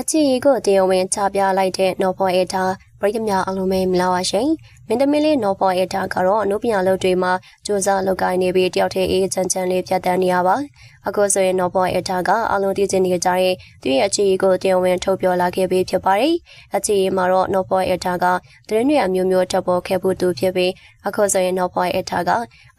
အချီကိုတရားဝင်ချပြလိုက်တဲ့နော်ဖော်အေတာပရိသတ်များအလုံးမဲမလာပါရှင်မင်းသမီးလေးနော်ဖော်အေတာကတော့အနုပညာလုပ်တွေမှာစူးစမ်းလုပ်ကိုင်နေပြီးတယောက်တည်းအေးချမ်းချမ်းလေးဖြတ်တန်းနေရပါအခုဆိုရင်နော်ဖော်အေတာကအလုံးတည်ကျနေကြတဲ့သူရဲ့အချီကိုတရားဝင်ထုတ်ပြောလာခဲ့ပြီးဖြစ်ပါတယ်အချီမှာတော့နော်ဖော်အေတာကတရင်တွေအမျိုးမျိုးထပ်ပေါ်ခဲ့ဖို့သူဖြစ်ပြီးအခုဆိုရင်နော်ဖော်အေတာက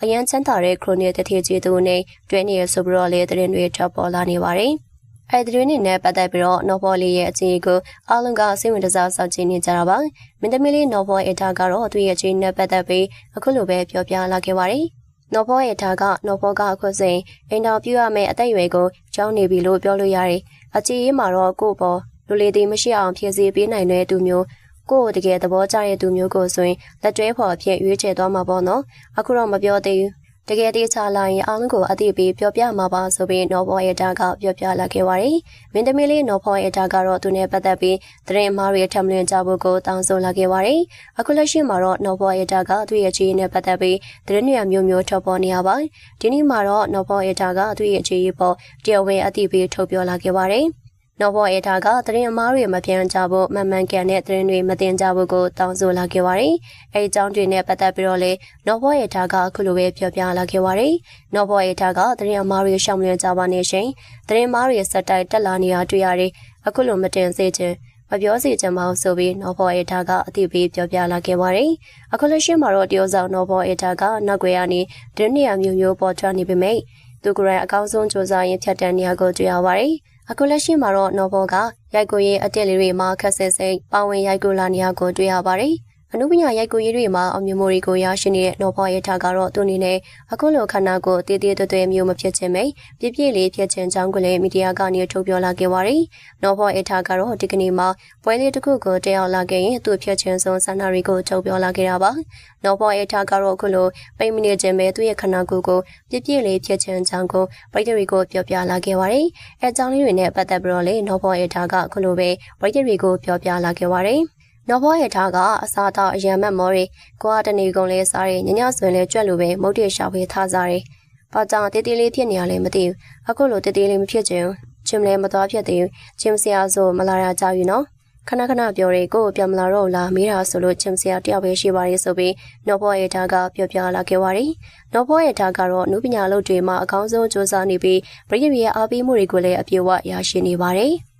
အရန်ချမ်းသာတဲ့ခရိုနီတတိကြီးသူနဲ့တွဲနေရဆိုပြီးတော့လေတရင်တွေထပ်ပေါ်လာနေပါတယ် အဲဒီတွင်နဲ့ပတ်သက်ပြီးတော့နော်ဘော်လေးရဲ့အခြေကိုအားလုံးကစိတ်ဝင်စားစောင့်ကြည့်နေကြတာပါမင်းသမီးလေးနော်ဘော်အတာကတော့သူ့ရဲ့အခြေနဲ့ပတ်သက်ပြီးအခုလိုပဲပြောပြလာခဲ့ပါတယ်နော်ဘော်ရဲ့ထားကနော်ဘော်ကအခုစဉ်အင်တာဗျူးရမယ့်အသက်အရွယ်ကိုကြောင်းနေပြီလို့ပြောလို့ရတယ်။အခြေရေးမှာတော့ကို့ပေါ်လူလေးသေးမရှိအောင်ဖြည့်ဆည်းပေးနိုင်တဲ့သူမျိုးကို့ကိုတကယ်သဘောကျတဲ့သူမျိုးကိုဆိုရင်လက်တွဲဖော်အဖြစ်ရွေးချယ်သွားမှာပေါ့နော်။အခုတော့မပြောသေးဘူး။ တကယ်တေချာလာရင်အားလုံးကိုအသိပေးပြောပြမှာပါဆိုပြီးနော်ဘော်ရဲ့တာကပြောပြလာခဲ့ပါတယ်။မင်းသမီးလေးနော်ဘော်ရဲ့တာကတော့သူနဲ့ပတ်သက်ပြီးသတင်းအမှားတွေထပ်မလွင်ကြဖို့ကိုတောင်းဆိုလာခဲ့ပါတယ်။အခုလက်ရှိမှာတော့နော်ဘော်ရဲ့တာကသူ့ရဲ့ခြေနဲ့ပတ်သက်ပြီးသတင်းတွေမျိုးမျိုးထုတ်ပေါ်နေရပါတယ်။ဒီနေ့မှာတော့နော်ဘော်ရဲ့တာကသူ့ရဲ့ခြေပေါ်တရားဝင်အသိပေးထုတ်ပြောလာခဲ့ပါတယ်။ နော်ဘော်အေတာကသတင်းအမားတွေမပြန်ကြဖို့မမှန်ကန်တဲ့သတင်းတွေမတင်ကြဖို့ကိုတောင်းဆိုလာခဲ့ပါတယ်။အဲဒီအကြောင်းတွေနဲ့ပတ်သက်ပြီးတော့လေနော်ဘော်အေတာကအခုလိုပဲပြောပြလာခဲ့ပါတယ်။နော်ဘော်အေတာကသတင်းအမားတွေရှောင်လွှဲကြပါနေရှင်။သတင်းအမားတွေစက်တိုက်တက်လာနေတာတွေ့ရတယ်။အခုလိုမတင်စေချင်မပြောစီချင်ပါဘူးဆိုပြီးနော်ဘော်အေတာကအသိပေးပြောပြလာခဲ့ပါတယ်။အခုလက်ရှိမှာတော့တရုတ်ဆောင်နော်ဘော်အေတာကနောက်ွယ်ကနေသတင်းနေရာမျိုးမျိုးပေါ်ထွက်နေပေမဲ့သူကရန်အကောင်းဆုံးစ조사ရင်ဖြတ်တန်းနေရကိုတွေ့ရပါတယ်။ အခုလက်ရှိမှာတော့နော်ဘောကရိုက်ကိုရေးအတက်လေးတွေမှာခက်ဆဲဆဲပါဝင်ရိုက်ကိုလာနေရကိုတွေ့ရပါတယ်။ အနုပညာရိုက်ကိုရေးတွေမှာအောင်မြင်မှုတွေကိုရရှိနေတဲ့နော်ဘောရဲ့ထားကတော့သူအနေနဲ့အခုလိုခန္ဓာကိုယ်တည်တည်တွေ့တွေ့မျိုးမဖြစ်ခြင်းပဲပြည့်ပြည့်လေးဖြစ်ခြင်းကြောင့်ကလေးမီဒီယာကနေထုတ်ပြောလာခဲ့ပါတယ်။နော်ဘောရဲ့ထားကတော့ဒီကနေ့မှာပွဲလေးတစ်ခုကိုတက်ရောက်လာခဲ့ရင်သူ့ဖြစ်ခြင်းဆုံးဆန္ဒတွေကိုထုတ်ပြောလာခဲ့တာပါ။နော်ဘောရဲ့ထားကတော့အခုလိုပိတ်မနေခြင်းပဲသူ့ရဲ့ခန္ဓာကိုယ်ကိုပြည့်ပြည့်လေးဖြစ်ခြင်းကြောင့်ကိုပရိသတ်တွေကိုပြောပြလာခဲ့ပါတယ်။အဲအကြောင်းလေးတွေနဲ့ပတ်သက်ပြီးတော့လေနော်ဘောရဲ့ထားကအခုလိုပဲပရိသတ်တွေကိုပြောပြလာခဲ့ပါတယ်။ နော်ဘောရဲ့ထားကအစားတော့အရန်မက်မောတွေကိုကတနေကုန်လဲစားတယ်ညညဆွင်လဲကြွက်လိုပဲမုတ်တရရှာဖေးထားစားတယ်။ဘာကြောင့်တေးသေးလေးဖြစ်နေရလဲမသိဘူး။အခုလိုတေးသေးလေးမဖြစ်ချင်ဘူး။ချင်းလည်းမသွားဖြစ်သေးဘူး။ချင်းဆရာဆိုမလာရကြဘူးနော်။ခဏခဏပြောရဲကိုပြန်မလာတော့လားမေးတာဆိုလို့ချင်းဆရာတယောက်ပဲရှိပါရဲ့ဆိုပြီးနော်ဘောရဲ့ထားကပြောပြလာခဲ့ပါတယ်။နော်ဘောရဲ့ထားကတော့အနုပညာလုပ်တွေမှာအကောင်းဆုံးစူးစမ်းနေပြီးပြည်ပြည်ရဲ့အားပေးမှုတွေကိုလည်းအပြည့်အဝရရှိနေပါတယ်။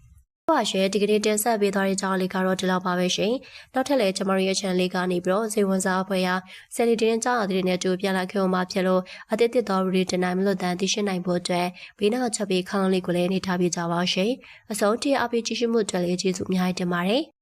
ပါရှယ်ဒီကနေ့တင်ဆက်ပေးသွားတဲ့ကြောင်းလေးကတော့ဒီလောက်ပါပဲရှင်။နောက်ထပ်လည်းကျွန်မတို့ရဲ့ channel လေးကနေပြီးတော့ဇေဝန်စားအဖွဲ့ရာဆယ်လီတင်းကြောင်းအသစ်နဲ့ကြိုပြန်လာခဲ့အောင်မှာဖြစ်လို့အသစ်တစ်တော်ရီတင်နိုင်မလို့တန်သိရှိနိုင်ဖို့အတွက်ဘေးနောက်ချက်ပေးခေါင်းလေးကိုလည်းနေထားပြကြပါရှင်။အဆုံးထိအပိကြည့်ရှုမှုအတွက်လည်းကျေးဇူးအများကြီးတင်ပါတယ်။